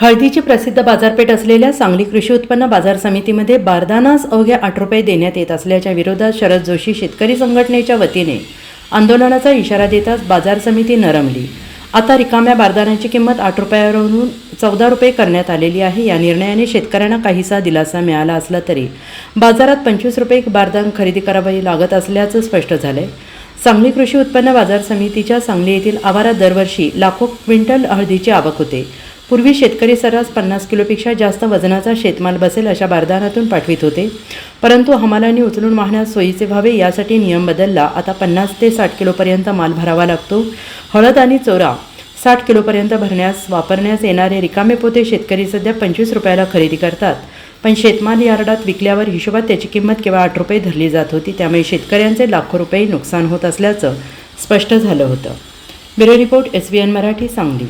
हळदीची प्रसिद्ध बाजारपेठ असलेल्या सांगली कृषी उत्पन्न बाजार समितीमध्ये बारदानास अवघ्या आठ रुपये देण्यात येत असल्याच्या विरोधात शरद जोशी शेतकरी संघटनेच्या वतीने आंदोलनाचा इशारा देताच बाजार समिती नरमली. आता रिकाम्या बारदानाची किंमत आठ रुपयावरून चौदा रुपये करण्यात आलेली आहे. या निर्णयाने शेतकऱ्यांना काहीसा दिलासा मिळाला असला तरी बाजारात पंचवीस रुपये बारदान खरेदी करावी लागत असल्याचं स्पष्ट झालंय. सांगली कृषी उत्पन्न बाजार समितीच्या सांगली येथील आवारात दरवर्षी लाखो क्विंटल हळदीची आवक होते. पूर्वी शेतकरी सर्रास पन्नास किलोपेक्षा जास्त वजनाचा शेतमाल बसेल अशा बारदानातून पाठवित होते. परंतु हमालांनी उचलून वाहण्यास सोयीचे व्हावे यासाठी नियम बदलला. आता पन्नास ते साठ किलोपर्यंत माल भरावा लागतो. हळद आणि चोरा साठ किलोपर्यंत भरण्यास वापरण्यास येणारे रिकामे पोते शेतकरी सध्या पंचवीस रुपयाला खरेदी करतात. पण शेतमाल यार्डात विकल्यावर हिशोबात त्याची किंमत केवळ आठ रुपये धरली जात होती. त्यामुळे शेतकऱ्यांचे लाखो रुपये नुकसान होत असल्याचं स्पष्ट झालं होतं. Bureau report S B N Marathi Sangli.